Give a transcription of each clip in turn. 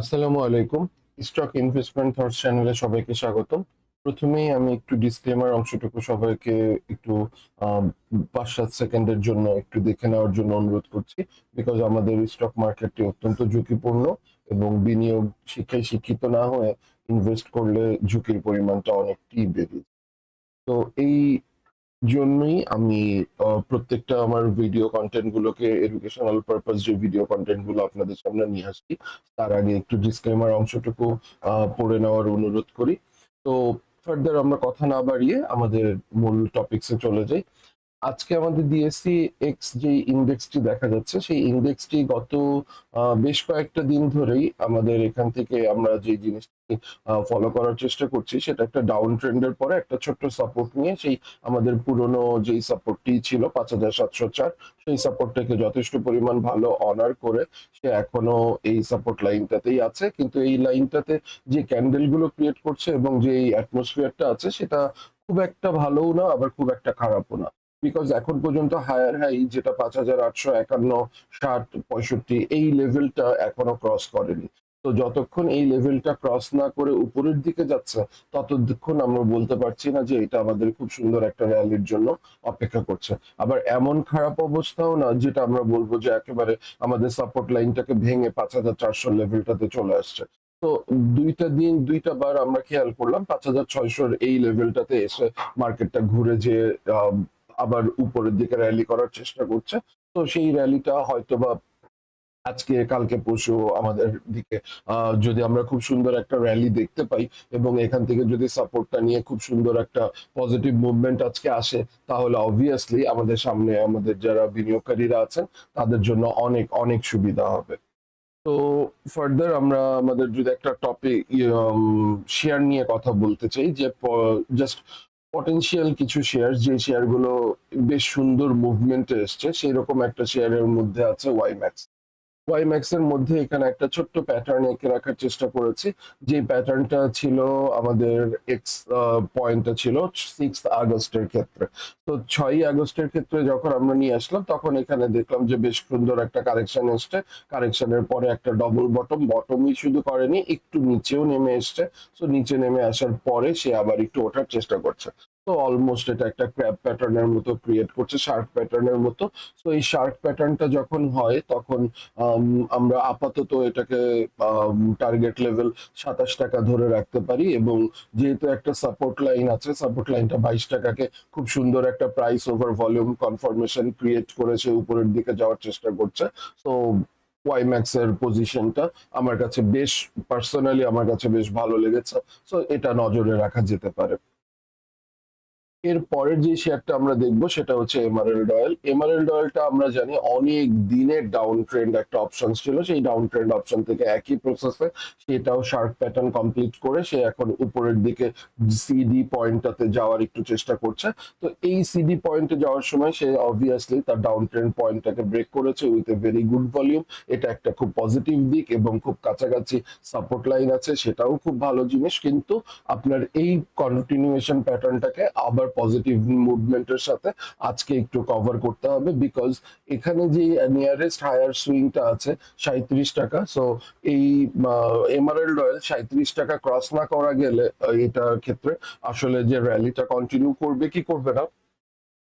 আসসালামু আলাইকুম। Stock investment thoughts চ্যানেলে সবাইকে স্বাগতম। প্রথমেই আমি একটু ডিসক্লেমার অংশটুকু সবাইকে একটু পাঁচ সাত সেকেন্ডের জন্য একটু দেখে নেওয়ার জন্য অনুরোধ করছি। বিকজ আমাদের স্টক মার্কেটটি অত্যন্ত ঝুঁকিপূর্ণ এবং বিনিয়োগ শিক্ষায় শিক্ষিত না হয়ে ইনভেস্ট করলে ঝুঁকির পরিমাণটা অনেকটাই বেড়ে। তো এই জন্যই আমি প্রত্যেকটা আমার ভিডিও কন্টেন্ট গুলোকে এডুকেশনাল পারপাস যে ভিডিও কন্টেন্টগুলো আপনাদের সামনে নিয়ে আসছি, তার আগে একটু ডিসক্লেমার অংশটুকু পড়ে নেওয়ার অনুরোধ করি। তো ফার্দার আমরা কথা না বাড়িয়ে আমাদের মূল টপিক্সে চলে যাই। আজকে আমাদের ডিএসসি এক্স যে ইন্ডেক্সটি দেখা যাচ্ছে, সেই ইন্ডেক্সটি গত বেশ কয়েকটা দিন ধরেই আমাদের এখান থেকে আমরা যে জিনিসটি ফলো করার চেষ্টা করছি, সেটা একটা ডাউন ট্রেন্ডের পরে একটা ছোট্ট সাপোর্ট নিয়ে সেই আমাদের পুরনো যেই সাপোর্টটি ছিল, পাঁচ হাজার সাতশো চার, সেই সাপোর্টটাকে যথেষ্ট পরিমাণ ভালো অনার করে সে এখনও এই সাপোর্ট লাইনটাতেই আছে। কিন্তু এই লাইনটাতে যে ক্যান্ডেলগুলো ক্রিয়েট করছে এবং যে অ্যাটমসফিয়ারটা আছে, সেটা খুব একটা ভালোও না, আবার খুব একটা খারাপও না। বিকজ এখন পর্যন্ত হায়ার হাই যেটা পাঁচ হাজার আটশো একান্ন, ষাট, পঁয়ষট্টি, এই লেভেলটা এখনও ক্রস করেনি। তো যতক্ষণ এই লেভেলটা ক্রস না করে উপরের দিকে যাচ্ছে, ততক্ষণ আমরা বলতে পারছি না যে এটা আমাদের খুব সুন্দর একটা র্যালির জন্য অপেক্ষা করছে। আবার এমন খারাপ অবস্থাও না যেটা আমরা বলব যে একেবারে আমাদের সাপোর্ট লাইনটাকে ভেঙে পাঁচ হাজার চারশো লেভেলটাতে চলে আসছে। তো দুইটা দিন, দুইটা বার আমরা খেয়াল করলাম পাঁচ হাজার ছয়শোর এই লেভেলটাতে এসে মার্কেটটা ঘুরে যে আবার উপরের দিকে র্যালি করার চেষ্টা করছে। তো সেই র্যালিটা হয়তো বা আজকে, কালকে, পরশু আমাদের দিকে যদি আমরা খুব সুন্দর একটা র্যালি দেখতে পাই এবং এখান থেকে যদি সাপোর্টটা নিয়ে খুব সুন্দর একটা পজিটিভ মুভমেন্ট আজকে আসে, তাহলে অবভিয়াসলি আমাদের সামনে আমাদের যারা বিনিয়োগকারীরা আছেন, তাদের জন্য অনেক অনেক সুবিধা হবে। তো ফার্দার আমরা আমাদের যদি একটা টপিক শেয়ার নিয়ে কথা বলতে চাই, যে জাস্ট পটেনশিয়াল কিছু শেয়ার যে শেয়ারগুলো বেশ সুন্দর মুভমেন্টে এসছে সেই রকম একটা শেয়ারের মধ্যে আছে ওয়াইম্যাক্স ওয়াইম্যাক্স এর মধ্যে এখানে একটা ছোট্ট প্যাটার্ন এঁকে রাখার চেষ্টা করেছি। যে প্যাটার্নটা ছিল আমাদের এক্স পয়েন্টটা ছিল সিক্স আগস্টের ক্ষেত্রে। তো ছয়ই আগস্টের ক্ষেত্রে যখন আমরা নিয়ে আসলাম, তখন এখানে দেখলাম যে বেশ সুন্দর একটা কারেকশন এসছে। কারেকশনের পরে একটা ডবল বটম বটমই শুধু করেনি, একটু নিচেও নেমে এসছে। তো নিচে নেমে আসার পরে সে আবার একটু ওঠার চেষ্টা করছে। তো অলমোস্ট এটা একটা ক্র্যাপ প্যাটার্নের মতো ক্রিয়েট করছে শার্ক প্যাটার্নের মতো। তো এই শার্ক প্যাটার্নটা যখন হয় তখন আম, আমরা আপাতত এটাকে টার্গেট লেভেল সাতাশ টাকা ধরে রাখতে পারি এবং যেহেতু একটা সাপোর্ট লাইন আছে সাপোর্ট লাইনটা বাইশ টাকাকে খুব সুন্দর একটা price over volume confirmation create করেছে উপরের দিকে যাওয়ার চেষ্টা করছে। তো ওয়াইম্যাক্স এর পজিশনটা আমার কাছে বেশ পার্সোনালি আমার কাছে বেশ ভালো লেগেছে। সো এটা নজরে রাখা যেতে পারে। এর পরের যে শেয়ারটা আমরা দেখব সেটা হচ্ছে এমআরএল অয়েল এমআরএল অয়েলটা আমরা জানি অনেক দিনের ডাউন ট্রেন্ড একটা অপশন ছিল। সেই ডাউন ট্রেন্ড অপশন থেকে একই প্রসেসে সেটাও শার্প প্যাটার্ন কমপ্লিট করে সে এখন উপরের দিকে সিডি পয়েন্টটাতে যাওয়ার একটু চেষ্টা করছে। তো এই সিডি পয়েন্টে যাওয়ার সময় সে অবভিয়াসলি তার ডাউন ট্রেন্ড পয়েন্টটাকে ব্রেক করেছে with a very good volume এটা একটা খুব পজিটিভ দিক এবং খুব কাছাকাছি সাপোর্ট লাইন আছে। সেটাও খুব ভালো জিনিস। কিন্তু আপনার এই কন্টিনিউয়েশন প্যাটার্নটাকে আবার পজিটিভ মুভমেন্টের সাথে আজকে একটু কভার করতে হবে বিকজ এখানে যে নিয়ারেস্ট হায়ার সুইংটা আছে সাঁত্রিশ টাকা সো এই এমআরএল রয়েল সাঁত্রিশ টাকা ক্রস না করা গেলে এটার ক্ষেত্রে আসলে যে র্যালিটা কন্টিনিউ করবে, কি করবে না?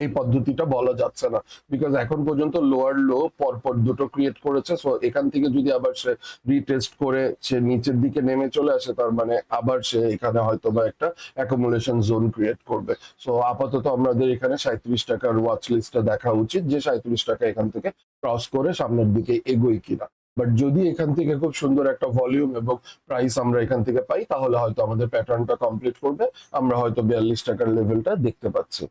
এই পদ্ধতিটা বলা যাচ্ছে না। বিকজ এখন পর্যন্ত লোয়ার লো পরপর দুটো ক্রিয়েট করেছে সো এখান থেকে যদি আবার সে রিটেস্ট করে, সে নিচের দিকে নেমে চলে আসে, তার মানে আবার সে এখানে হয়তো বা একটা অ্যাকোমোডেশন জোন ক্রিয়েট করবে। সো আপাতত আমাদের এখানে সাঁত্রিশ টাকার ওয়াচ লিস্টটা দেখা উচিত, যে সাঁত্রিশ টাকা এখান থেকে ক্রস করে সামনের দিকে এগোই কিনা। বাট যদি এখান থেকে খুব সুন্দর একটা ভলিউম এবং প্রাইস আমরা এখান থেকে পাই, তাহলে হয়তো আমাদের প্যাটার্নটা কমপ্লিট করবে। আমরা হয়তো বিয়াল্লিশ টাকার লেভেলটা দেখতে পাচ্ছি।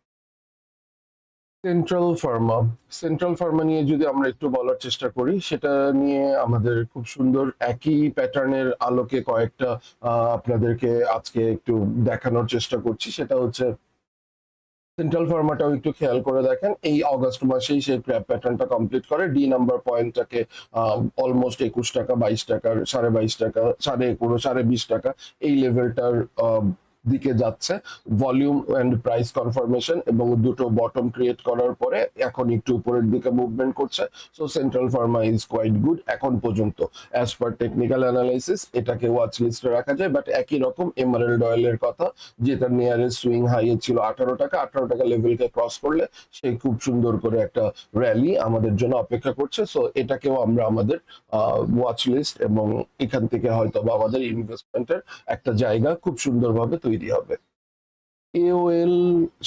সেন্ট্রাল ফার্মা সেন্ট্রাল ফার্মা নিয়ে যদি আমরা একটু বলার চেষ্টা করি, সেটা নিয়ে আমাদের খুব সুন্দর একই প্যাটার্নের আলোকে কয়েকটা আপনাদেরকে আজকে একটু দেখানোর চেষ্টা করছি। সেটা হচ্ছে সেন্ট্রাল ফার্মাটাও একটু খেয়াল করে দেখেন, এই অগস্ট মাসেই সেই ক্র্যাপ প্যাটার্নটা কমপ্লিট করে। ডি নাম্বার পয়েন্টটাকে অলমোস্ট একুশ টাকা, বাইশ টাকার, সাড়ে বাইশ টাকা, সাড়ে একুশ, সাড়ে বিশ টাকা, এই লেভেলটার দিকে যাচ্ছে। ভলিউম অ্যান্ড প্রাইস কনফার্মেশন এবং দুটো বটম ক্রিয়েট করার পরে এখন একটু উপরের দিকে মুভমেন্ট করছে। So central pharma is quite good এখন পর্যন্ত। অ্যাজ পার টেকনিক্যাল অ্যানালাইসিস এটাকে ওয়াচ লিস্টে রাখা যায় বাট একই রকম এমারেল্ড অয়েলের কথা, যেটা নিয়ারেস্ট সুইং হাই ছিল আঠারো টাকা আঠারো টাকা লেভেলকে ক্রস করলে সে খুব সুন্দর করে একটা র্যালি আমাদের জন্য অপেক্ষা করছে। সো এটাকেও আমরা আমাদের ওয়াচ লিস্ট এবং এখান থেকে হয়তো বা আমাদের ইনভেস্টমেন্টের একটা জায়গা খুব সুন্দরভাবে তৈরি হবে। এওএল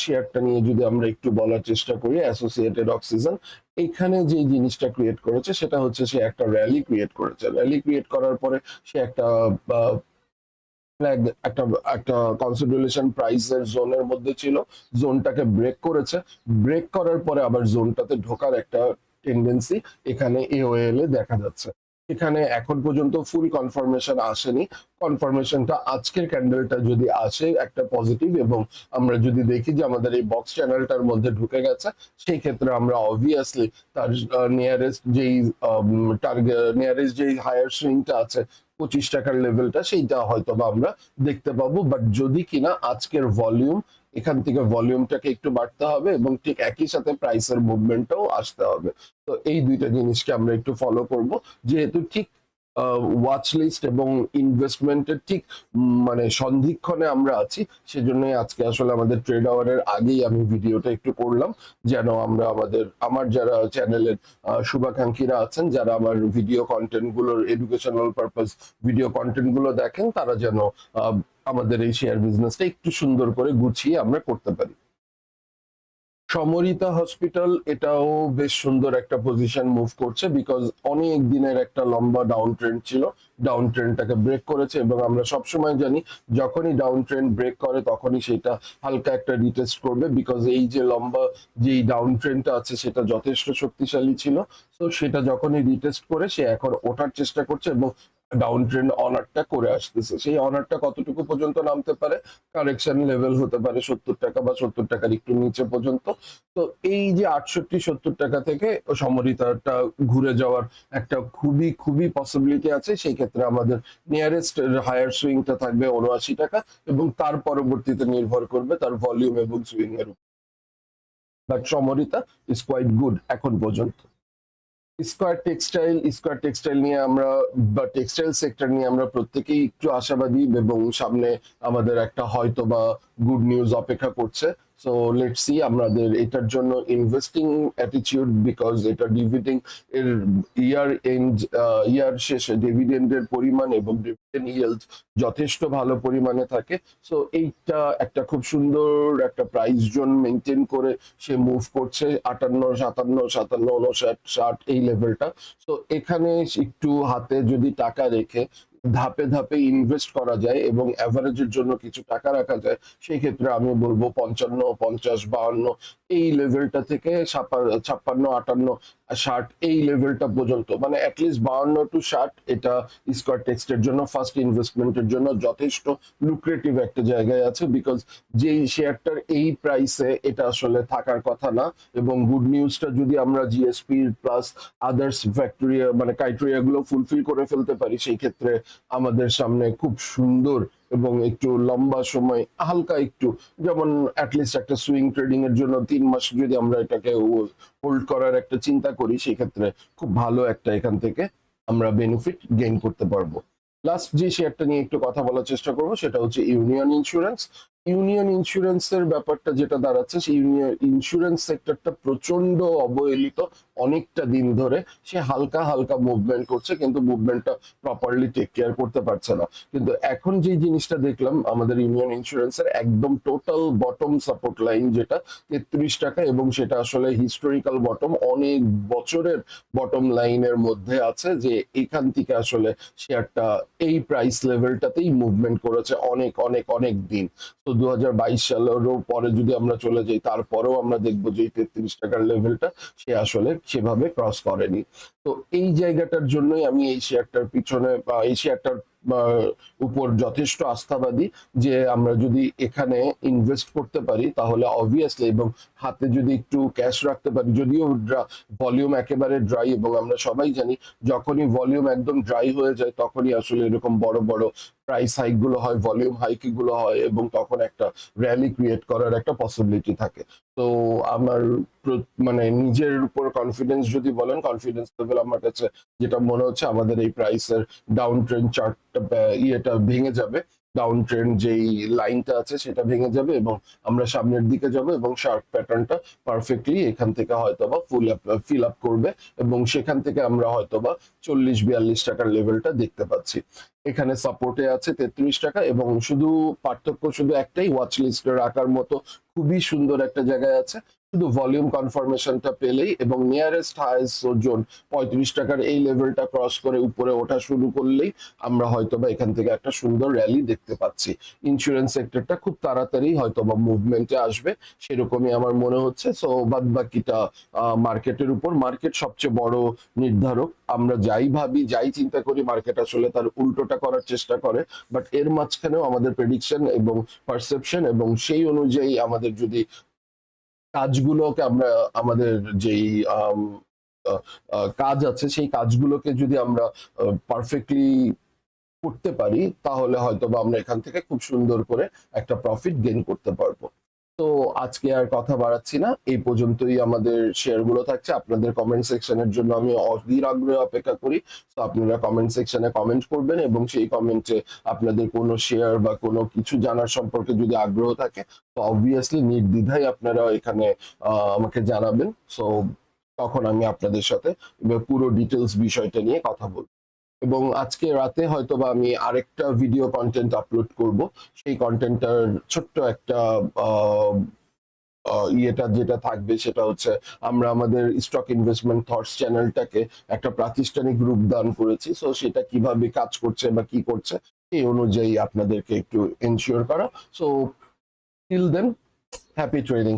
শেয়ারটা নিয়ে যদি আমরা একটু বলার চেষ্টা করি অ্যাসোসিয়েটেড অক্সিজেন এখানে যে জিনিসটা ক্রিয়েট করেছে সেটা হচ্ছে সে একটা র্যালি ক্রিয়েট করেছে। র্যালি ক্রিয়েট করার পরে সে একটা ফ্ল্যাগ একটা একটা প্রাইসের জোনের মধ্যে ছিল। জোনটাকে ব্রেক করেছে। ব্রেক করার পরে আবার জোনটাতে ঢোকার একটা টেন্ডেন্সি এখানে এওএল এ দেখা যাচ্ছে। এখানে এখন পর্যন্ত ফুল কনফার্মেশন আসেনি। কনফার্মেশনটা আজকের ক্যান্ডেলটা যদি আসে একটা পজিটিভ এবং আমরা যদি দেখি যে আমাদের এই বক্স চ্যানেলটার মধ্যে ঢুকে গেছে, সেই ক্ষেত্রে আমরা অবভিয়াসলি তার নিয়ারেস্ট যেই টার্গেট নিয়ারেস্ট যেই হায়ার সুইংটা আছে, পঁচিশ টাকার লেভেলটা সেইটা হয়তো বা আমরা দেখতে পাবো। বাট যদি কিনা আজকের ভলিউম এখান থেকে ভলিউমটাকে একটু বাড়তে হবে এবং ঠিক একই সাথে প্রাইসের মুভমেন্টটাও আসতে হবে। তো এই দুইটা জিনিসকে আমরা একটু ফলো করব। যেহেতু ঠিক ওয়াচ লিস্ট এবং ইনভেস্টমেন্টের ঠিক মানে সন্ধিক্ষণে আমরা আছি। সেজন্যই আজকে আসলে আমাদের ট্রেড আওয়ারের আগেই আমি ভিডিওটা একটু করলাম, যেন আমরা আমাদের, আমার যারা চ্যানেলের শুভাকাঙ্ক্ষীরা আছেন, যারা আমার ভিডিও কন্টেন্টগুলোর এডুকেশনাল পারপাস ভিডিও কন্টেন্টগুলো দেখেন, তারা যেন আমাদের এই শেয়ার বিজনেসটা একটু সুন্দর করে গুছিয়ে আমরা করতে পারি। সমরিতা হসপিটাল, এটাও বেশ সুন্দর একটা পজিশন মুভ করছে বিকজ অনেক দিনের একটা লম্বা ডাউন ট্রেন্ড ছিল। ডাউন ট্রেন্ডটাকে ব্রেক করেছে এবং আমরা সবসময় জানি, যখনই ডাউন ট্রেন্ড ব্রেক করে, তখনই সেটা হালকা একটা রিটেস্ট করবে বিকজ এই যে লম্বা যেই ডাউন ট্রেন্ডটা আছে, সেটা যথেষ্ট শক্তিশালী ছিল। তো সেটা যখনই রিটেস্ট করে, সে এখন ওঠার চেষ্টা করছে এবং ডাউন ট্রেন্ড অনারটা করে আসতেছে। সেই অনারটা কতটুকু পর্যন্ত নামতে পারে? কারেকশন লেভেল হতে পারে সত্তর টাকা বা সত্তর টাকার একটু নিচে পর্যন্ত। তো এই যে আটষট্টি, সত্তর টাকা থেকে সমরিতাটা ঘুরে যাওয়ার একটা খুবই খুবই পসিবিলিটি আছে। সেই ক্ষেত্রে আমাদের নিয়ারেস্ট হায়ার সুইংটা থাকবে উনআশি টাকা এবং তার পরবর্তীতে নির্ভর করবে তার ভলিউম এবং সুইং এর উপর। বাট সমরিতা ইজ কোয়াইট গুড এখন পর্যন্ত। স্কোয়ার টেক্সটাইল স্কোয়ার টেক্সটাইল নিয়ে আমরা বা টেক্সটাইল সেক্টর নিয়ে আমরা প্রত্যেকেই একটু আশাবাদী এবং সামনে আমাদের একটা হয়তো বা গুড নিউজ অপেক্ষা করছে। সো লেটস সি আমাদের এটার জন্য ইনভেস্টিং অ্যাটিটিউড বিকজ এটা ডিভিডেন্ড এর ইয়ার এন্ড ইয়ার শেষে ডিভিডেন্ডের পরিমাণ এবং ডিভিডেন্ড ইয়েল্ড যথেষ্ট ভালো পরিমাণে থাকে। সো এইটা একটা খুব সুন্দর একটা প্রাইস জোন মেনটেন করে সে মুভ করছে, আটান্ন, সাতান্ন সাতান্ন উনষাট ষাট এই লেভেলটা তো এখানে একটু হাতে যদি টাকা রেখে ধাপে ধাপে ইনভেস্ট করা যায় এবং অ্যাভারেজের জন্য কিছু টাকা রাখা যায়, সেই ক্ষেত্রে আমি বলব পঞ্চান্ন, পঞ্চাশ, বাহান্ন, এই লেভেলটা থেকে ছাপা- ছাপ্পান্ন, আটান্ন, ষাট, এই লেভেলটা পর্যন্ত। মানে অ্যাটলিস্ট বাহান্ন টু ষাট এটা স্কোয়ার টেক্সটের জন্য ফার্স্ট ইনভেস্টমেন্টের জন্য যথেষ্ট লুক্রেটিভ একটা জায়গায় আছে বিকজ যেই শেয়ারটার এই প্রাইসে এটা আসলে থাকার কথা না এবং গুড নিউজটা যদি আমরা জিএসপি প্লাস আদার্স ফ্যাক্টরিয়া মানে ক্রাইটেরিয়া গুলো ফুলফিল করে ফেলতে পারি, সেই ক্ষেত্রে আমাদের সামনে খুব সুন্দর এবং একটু লম্বা সময়, হালকা একটু, যেমন অ্যাটলিস্ট একটা সুইং ট্রেডিং এর জন্য তিন মাস যদি আমরা এটাকে হোল্ড করার একটা চিন্তা করি, সেক্ষেত্রে খুব ভালো একটা এখান থেকে আমরা বেনিফিট গেইন করতে পারব। লাস্ট যে শেয়ারটা নিয়ে একটু কথা বলার চেষ্টা করব, সেটা হচ্ছে ইউনিয়ন ইন্স্যুরেন্স ইউনিয়ন ইন্স্যুরেন্সের ব্যাপারটা যেটা দাঁড়াচ্ছে, সেই ইউনিয়ন ইন্স্যুরেন্স সেক্টরটা প্রচণ্ড অবহেলিত অনেকটা দিন ধরে। সে হালকা হালকা মুভমেন্ট করছে, কিন্তু মুভমেন্টটা প্রপারলি টেক কেয়ার করতে পারছে না। কিন্তু এখন যে জিনিসটা দেখলাম, আমাদের ইউনিয়ন ইন্স্যুরেন্সের একদম টোটাল বটম সাপোর্ট লাইন যেটা, তেত্রিশ টাকা, এবং সেটা আসলে হিস্টোরিক্যাল বটম অনেক বছরের বটম লাইনের মধ্যে আছে যে এখান থেকে আসলে শেয়ারটা এই প্রাইস লেভেলটাতেই মুভমেন্ট করেছে অনেক অনেক অনেক দিন। তো দু হাজার বাইশ সালেরও পরে যদি আমরা চলে যাই, তারপরেও আমরা দেখব যে তেত্রিশ টাকার লেভেলটা সে আসলে সেভাবে ক্রস করেনি। তো এই জায়গাটার জন্যই আমি এই শেয়ারটার পিছনে বা এই শেয়ারটার উপর যথেষ্ট আস্থাবাদী যে আমরা যদি এখানে ইনভেস্ট করতে পারি, তাহলে অবভিয়াসলি এবং হাতে যদি একটু ক্যাশ রাখতে পারি, যদিও ভলিউম একেবারে ড্রাই এবং আমরা সবাই জানি যখনই ভলিউম একদম ড্রাই হয়ে যায়, তখনই আসলে এরকম বড় বড় প্রাইস হাইকগুলো হয় ভলিউম হাইকগুলো হয় এবং তখন একটা র্যালি ক্রিয়েট করার একটা পসিবিলিটি থাকে। তো আমার মানে নিজের উপর কনফিডেন্স যদি বলেন কনফিডেন্স লেভেল আমার কাছে যেটা মনে হচ্ছে আমাদের এই প্রাইসের ডাউন ট্রেন্ড চার্টটা ইয়েটা ভেঙে যাবে। ডাউন ট্রেন্ড যেই লাইনটা আছে সেটা ভেঙে যাবে এবং আমরা সামনের দিকে যাব এবং শার্প প্যাটার্নটা পারফেক্টলি এখান থেকে হয়তোবা ফুল আপ ফিল আপ করবে এবং সেখান থেকে আমরা হয়তোবা চল্লিশ, বিয়াল্লিশ টাকার লেভেলটা দেখতে পাচ্ছি। এখানে সাপোর্টে আছে তেত্রিশ টাকা এবং শুধু পার্থক্য শুধু একটাই ওয়াচ লিস্টে রাখার মতো খুবই সুন্দর একটা জায়গায় আছে। শুধু ভলিউম কনফার্মেশনটা পেলেই এবং নিয়ারেস্ট হাইয়েস্ট জোন পঁয়ত্রিশ টাকার এই লেভেলটা ক্রস করে উপরে ওঠা শুরু করলেই আমরা হয়তোবা এখান থেকে একটা সুন্দর র্যালি দেখতে পাচ্ছি। ইন্স্যুরেন্স সেক্টরটা খুব তাড়াতাড়ি হয়তোবা মুভমেন্টে আসবে, সেরকমই আমার মনে হচ্ছে। সো বাদ বাকিটা মার্কেটের উপর মার্কেট সবচেয়ে বড় নির্ধারক। আমরা যাই ভাবি, যাই চিন্তা করি মার্কেট আসলে তার উল্টোটা করার চেষ্টা করে। বাট এর মাঝখানেও আমাদের প্রেডিকশন এবং পারসেপশন এবং সেই অনুযায়ী আমাদের যদি কাজগুলোকে আমরা, আমাদের যেই কাজ আছে, সেই কাজগুলোকে যদি আমরা পারফেক্টলি করতে পারি, তাহলে হয়তো বা আমরা এখান থেকে খুব সুন্দর করে একটা প্রফিট গেইন করতে পারব। তো আজকে আর কথা বাড়াচ্ছি না। এই পর্যন্তই আমাদের শেয়ারগুলো থাকছে। আপনাদের কমেন্ট সেকশনের জন্য আমি অধীর আগ্রহে অপেক্ষা করি। তো আপনারা কমেন্ট সেকশনে কমেন্ট করবেন এবং সেই কমেন্টে আপনাদের কোনো শেয়ার বা কোনো কিছু জানার সম্পর্কে যদি আগ্রহ থাকে, তো অবভিয়াসলি নির্দ্বিধায় আপনারা এখানে আমাকে জানাবেন। সো তখন আমি আপনাদের সাথে পুরো ডিটেলস বিষয়টা নিয়ে কথা বলব। এবং আজকে রাতে হয়তো বা আমি আরেকটা ভিডিও কন্টেন্ট আপলোড করব। সেই কন্টেন্টটার ছোট্ট একটা ইয়েটা যেটা থাকবে সেটা হচ্ছে আমরা আমাদের স্টক ইনভেস্টমেন্ট থটস চ্যানেলটাকে একটা প্রাতিষ্ঠানিক রূপ দান করেছি। সো সেটা কীভাবে কাজ করছে বা কি করছে এই অনুযায়ী আপনাদেরকে একটু এনশিওর করা। So till then happy trading